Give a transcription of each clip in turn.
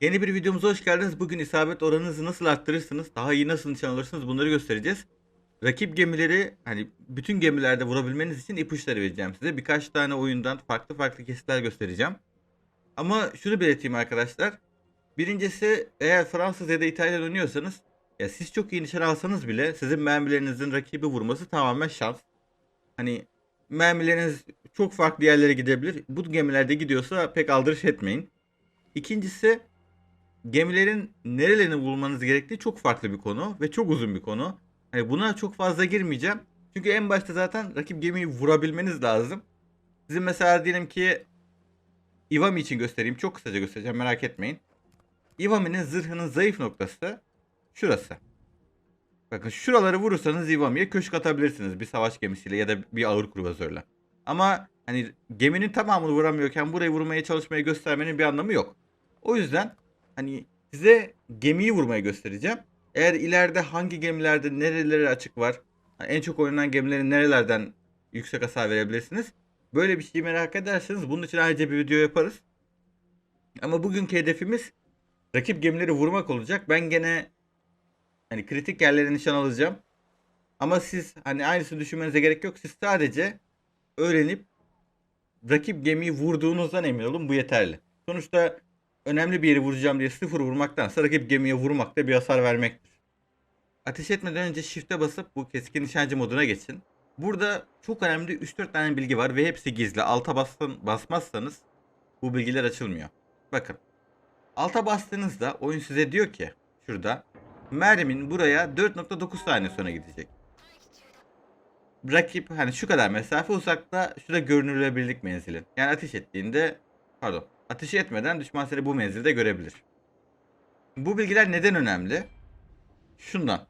Yeni bir videomuza hoş geldiniz. Bugün isabet oranınızı nasıl arttırırsınız, daha iyi nasıl nişan alırsınız bunları göstereceğiz. Rakip gemileri hani bütün gemilerde vurabilmeniz için ipuçları vereceğim size. Birkaç tane oyundan farklı farklı kesitler göstereceğim. Ama şunu belirteyim arkadaşlar. Birincisi eğer Fransız ya da İtalyan oynuyorsanız ya siz çok iyi nişan alsanız bile sizin mermilerinizin rakibi vurması tamamen şans. Hani mermileriniz çok farklı yerlere gidebilir. Bu gemilerde gidiyorsa pek aldırış etmeyin. İkincisi gemilerin nerelerini bulmanız gerektiği çok farklı bir konu ve çok uzun bir konu. Hani buna çok fazla girmeyeceğim. Çünkü en başta zaten rakip gemiyi vurabilmeniz lazım. Sizin mesela diyelim ki Iwami için göstereyim. Çok kısaca göstereceğim merak etmeyin. Iwami'nin zırhının zayıf noktası şurası. Bakın şuraları vurursanız Iwami'ye köşk atabilirsiniz bir savaş gemisiyle ya da bir ağır kruvazörle. Ama hani geminin tamamını vuramıyorken burayı vurmaya çalışmaya göstermenin bir anlamı yok. O yüzden hani size gemiyi vurmayı göstereceğim. Eğer ileride hangi gemilerde nereleri açık var, hani en çok oynanan gemilerin nerelerden yüksek hasar verebilirsiniz. Böyle bir şey merak ederseniz bunun için ayrıca bir video yaparız. Ama bugünkü hedefimiz rakip gemileri vurmak olacak. Ben gene hani kritik yerlere nişan alacağım. Ama siz hani aynısını düşünmenize gerek yok. Siz sadece öğrenip rakip gemiyi vurduğunuzdan emin olun bu yeterli. Sonuçta önemli bir yeri vuracağım diye sıfır vurmaktansa rakip gemiye vurmak da bir hasar vermektir. Ateş etmeden önce shift'e basıp bu keskin nişancı moduna geçin. Burada çok önemli 3-4 tane bilgi var ve hepsi gizli. Alta basın, basmazsanız bu bilgiler açılmıyor. Bakın. Alta bastığınızda oyun size diyor ki şurada mermin buraya 4.9 saniye sonra gidecek. Rakip hani şu kadar mesafe uzakta şurada görünürlebilirlik menzili. Yani ateş ettiğinde pardon ateş etmeden düşman seni bu menzilde görebilir. Bu bilgiler neden önemli? Şundan.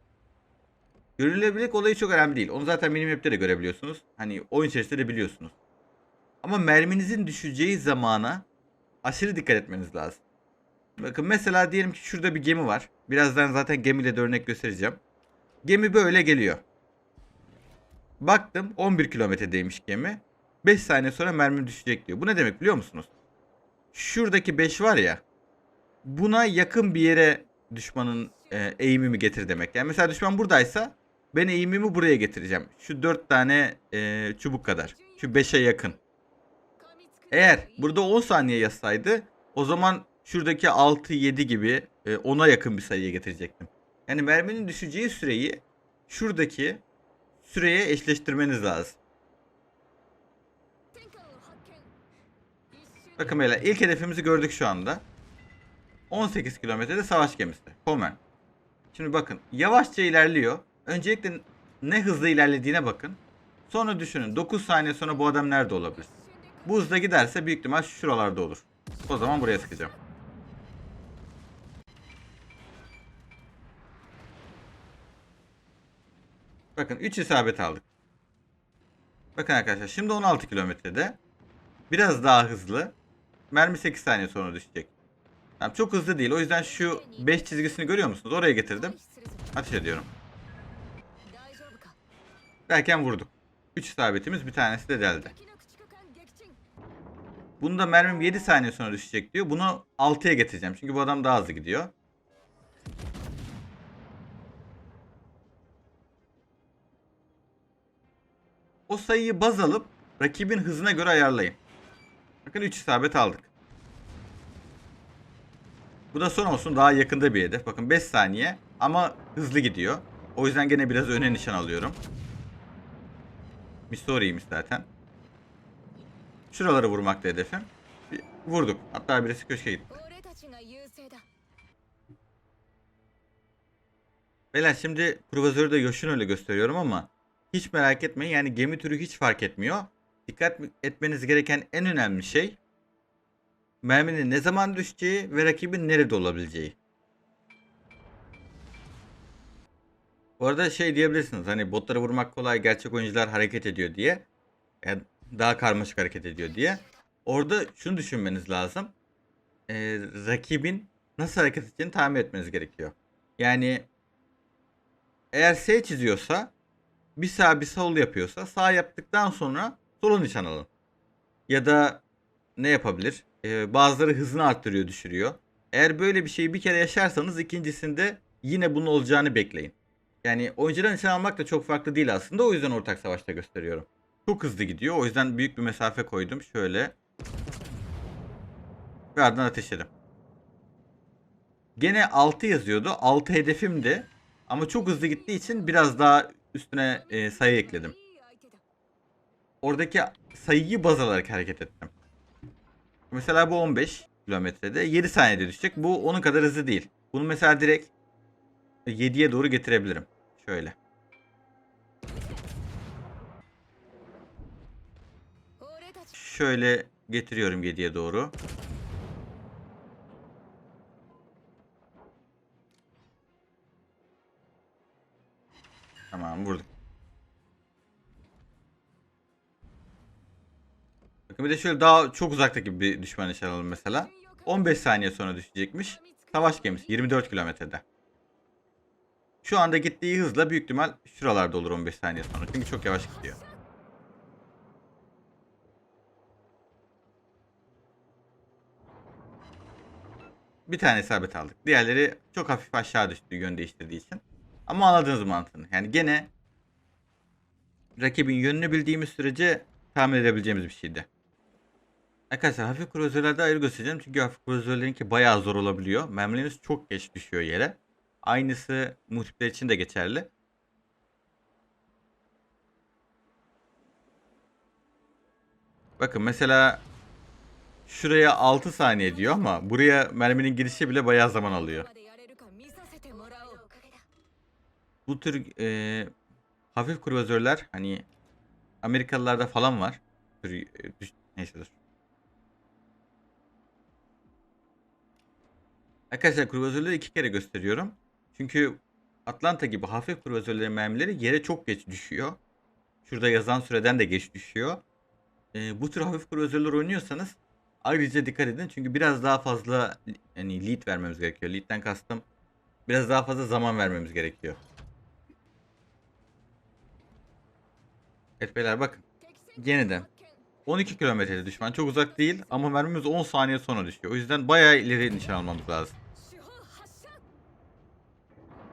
Görünülebilirlik olayı çok önemli değil. Onu zaten minimap'te de görebiliyorsunuz. Hani oyun içerisinde de biliyorsunuz. Ama merminizin düşeceği zamana aşırı dikkat etmeniz lazım. Bakın mesela diyelim ki şurada bir gemi var. Birazdan zaten gemiyle de örnek göstereceğim. Gemi böyle geliyor. Baktım 11 kilometredeymiş gemi. 5 saniye sonra mermim düşecek diyor. Bu ne demek biliyor musunuz? Şuradaki 5 var ya. Buna yakın bir yere düşmanın e, eğimimi getir demek. Yani mesela düşman buradaysa ben eğimimi buraya getireceğim. Şu 4 tane e, çubuk kadar. Şu 5'e yakın. Eğer burada 10 saniye yazsaydı o zaman şuradaki 6-7 gibi e, 10'a yakın bir sayıya getirecektim. Yani merminin düşeceği süreyi şuradaki süreye eşleştirmeniz lazım. Bakın böyle ilk hedefimizi gördük şu anda. 18 kilometrede savaş gemisi. Homer. Şimdi bakın yavaşça ilerliyor. Öncelikle ne hızlı ilerlediğine bakın. Sonra düşünün 9 saniye sonra bu adam nerede olabilir? Bu hızla giderse büyük ihtimal şuralarda olur. O zaman buraya sıkacağım. Bakın 3 isabet aldık. Bakın arkadaşlar şimdi 16 kilometrede. Biraz daha hızlı. Mermi 8 saniye sonra düşecek. Tamam, çok hızlı değil. O yüzden şu 5 çizgisini görüyor musunuz? Oraya getirdim. Ateş ediyorum. Derken vurduk. 3 isabetimiz bir tanesi de deldi. Bunda mermim 7 saniye sonra düşecek diyor. Bunu 6'ya getireceğim. Çünkü bu adam daha hızlı gidiyor. O sayıyı baz alıp rakibin hızına göre ayarlayın. Bakın 3 isabet aldık. Bu da son olsun daha yakında bir hedef. Bakın 5 saniye ama hızlı gidiyor. O yüzden gene biraz öne nişan alıyorum. Missouri'ymiş zaten. Şuraları vurmakta hedefim. Bir vurduk. Hatta birisi köşke gitti. Beyler şimdi kruvazörü de Yoshino'yla gösteriyorum ama hiç merak etmeyin yani gemi türü hiç fark etmiyor. Dikkat etmeniz gereken en önemli şey merminin ne zaman düşeceği ve rakibin nerede olabileceği. Bu arada şey diyebilirsiniz hani botları vurmak kolay gerçek oyuncular hareket ediyor diye. Yani daha karmaşık hareket ediyor diye. Orada şunu düşünmeniz lazım. Ee, rakibin nasıl hareket edeceğini tahmin etmeniz gerekiyor. Yani eğer S çiziyorsa bir sağ bir sol yapıyorsa sağ yaptıktan sonra sola nişan alın. Ya da ne yapabilir? Ee, bazıları hızını arttırıyor düşürüyor. Eğer böyle bir şeyi bir kere yaşarsanız ikincisinde yine bunun olacağını bekleyin. Yani oyuncudan nişan almak da çok farklı değil aslında. O yüzden ortak savaşta gösteriyorum. Çok hızlı gidiyor. O yüzden büyük bir mesafe koydum. Şöyle. Ve ardından ateşledim. Gene 6 yazıyordu. 6 hedefimdi. Ama çok hızlı gittiği için biraz daha üstüne e, sayı ekledim. Oradaki sayıyı baz alarak hareket ettim. Mesela bu 15 kilometrede 7 saniyede düşecek. Bu onun kadar hızlı değil. Bunu mesela direkt 7'ye doğru getirebilirim. Şöyle. Şöyle getiriyorum 7'ye doğru. Tamam vurduk. Bakın bir de şöyle daha çok uzaktaki bir düşman nişan alalım mesela. 15 saniye sonra düşecekmiş. Savaş gemisi 24 kilometrede. Şu anda gittiği hızla büyük ihtimal şuralarda olur 15 saniye sonra. Çünkü çok yavaş gidiyor. Bir tane isabet aldık. Diğerleri çok hafif aşağı düştü yön değiştirdiği için. Ama anladınız mantığını. Yani gene rakibin yönünü bildiğimiz sürece tahmin edebileceğimiz bir şeydi. Arkadaşlar hafif kruzörlerde ayrı göstereceğim. Çünkü hafif kruzörlerinki bayağı zor olabiliyor. Mermileriniz çok geç düşüyor yere. Aynısı multiplayer için de geçerli. Bakın mesela şuraya 6 saniye diyor ama buraya merminin girişi bile bayağı zaman alıyor. Bu tür e, hafif kruvazörler hani Amerikalılarda falan var. E, neyse dur. Arkadaşlar kruvazörleri iki kere gösteriyorum. Çünkü Atlanta gibi hafif kruvazörlerin mermileri yere çok geç düşüyor. Şurada yazan süreden de geç düşüyor. E, bu tür hafif kruvazörler oynuyorsanız ayrıca dikkat edin. Çünkü biraz daha fazla yani lead vermemiz gerekiyor. Lead'den kastım biraz daha fazla zaman vermemiz gerekiyor. Evet beyler bakın. Yeniden. 12 kilometrede düşman. Çok uzak değil ama mermimiz 10 saniye sonra düşüyor. O yüzden bayağı ileri nişan almamız lazım.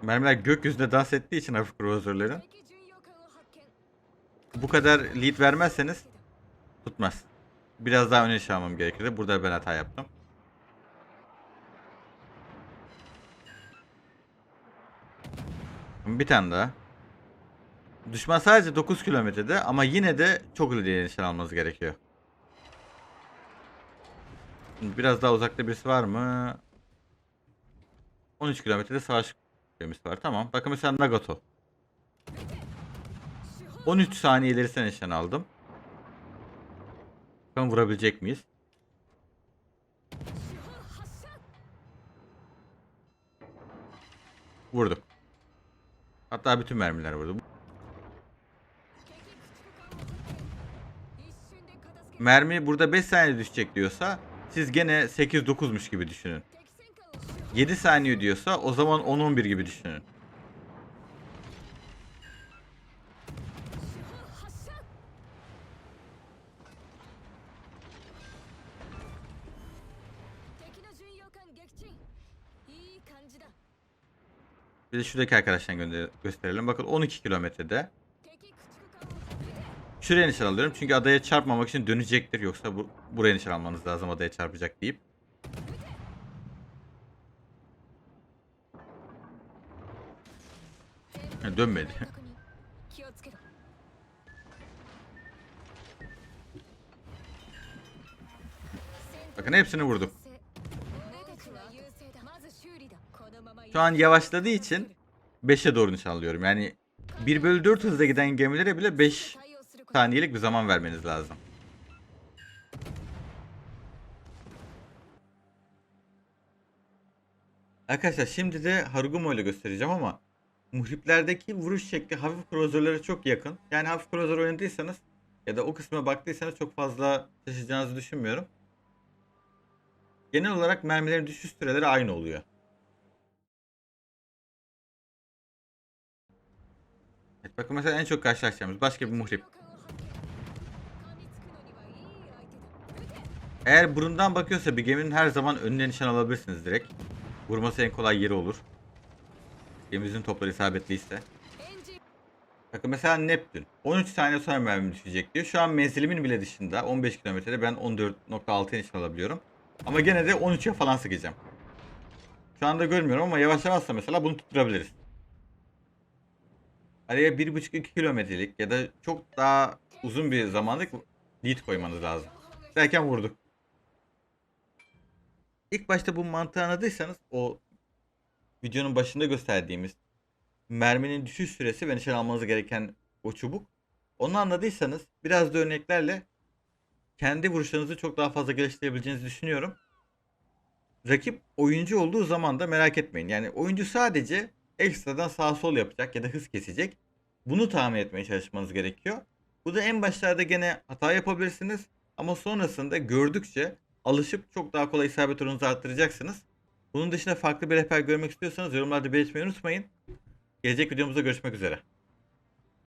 Mermiler gökyüzünde dans ettiği için hafif kruvazörlerin. Bu kadar lead vermezseniz tutmaz. Biraz daha öne nişan almam gerekirdi. Burada ben hata yaptım. Bir tane daha. Düşman sadece 9 kilometrede ama yine de çok ileri nişan almanız gerekiyor. Biraz daha uzakta birisi var mı? 13 kilometrede savaş gemisi var. Tamam. Bakın mesela Nagato. 13 saniye ilerisine nişan aldım. Bakalım vurabilecek miyiz? Vurduk. Hatta bütün mermiler vurdu. Mermi burada 5 saniye düşecek diyorsa siz gene 8-9'muş gibi düşünün. 7 saniye diyorsa o zaman 10-11 gibi düşünün. Bir de şuradaki arkadaştan gösterelim. Bakın 12 kilometrede. Şuraya nişan alıyorum çünkü adaya çarpmamak için dönecektir. Yoksa bu, buraya nişan almanız lazım adaya çarpacak deyip. Ha, dönmedi. Bakın hepsini vurduk. Şu an yavaşladığı için 5'e doğru nişan alıyorum. Yani 1 bölü 4 hızla giden gemilere bile 5 saniyelik bir zaman vermeniz lazım. Arkadaşlar şimdi de Harugumo ile göstereceğim ama muhriplerdeki vuruş şekli hafif kruzörlere çok yakın. Yani hafif kruzör oynadıysanız ya da o kısma baktıysanız çok fazla şaşıracağınızı düşünmüyorum. Genel olarak mermilerin düşüş süreleri aynı oluyor. Evet, bakın mesela en çok karşılaşacağımız başka bir muhrip. Eğer burundan bakıyorsa bir geminin her zaman önüne nişan alabilirsiniz direkt. Vurması en kolay yeri olur. Gemimizin topları isabetliyse. Bakın mesela Neptün. 13 saniye sonra mermim düşecek diyor. Şu an menzilimin bile dışında. 15 kilometrede ben 14.6'ya nişan alabiliyorum. Ama gene de 13'e falan sıkacağım. Şu anda görmüyorum ama yavaşlamazsa mesela bunu tutturabiliriz. Araya 1.5-2 kilometrelik ya da çok daha uzun bir zamanlık lead koymanız lazım. Derken vurduk. İlk başta bu mantığı anladıysanız o videonun başında gösterdiğimiz merminin düşüş süresi ve nişan almanız gereken o çubuk. Onu anladıysanız biraz da örneklerle kendi vuruşlarınızı çok daha fazla geliştirebileceğinizi düşünüyorum. Rakip oyuncu olduğu zaman da merak etmeyin. Yani oyuncu sadece ekstradan sağ sol yapacak ya da hız kesecek. Bunu tahmin etmeye çalışmanız gerekiyor. Bu da en başlarda gene hata yapabilirsiniz. Ama sonrasında gördükçe alışıp çok daha kolay isabet oranınızı arttıracaksınız. Bunun dışında farklı bir rehber görmek istiyorsanız yorumlarda belirtmeyi unutmayın. Gelecek videomuzda görüşmek üzere.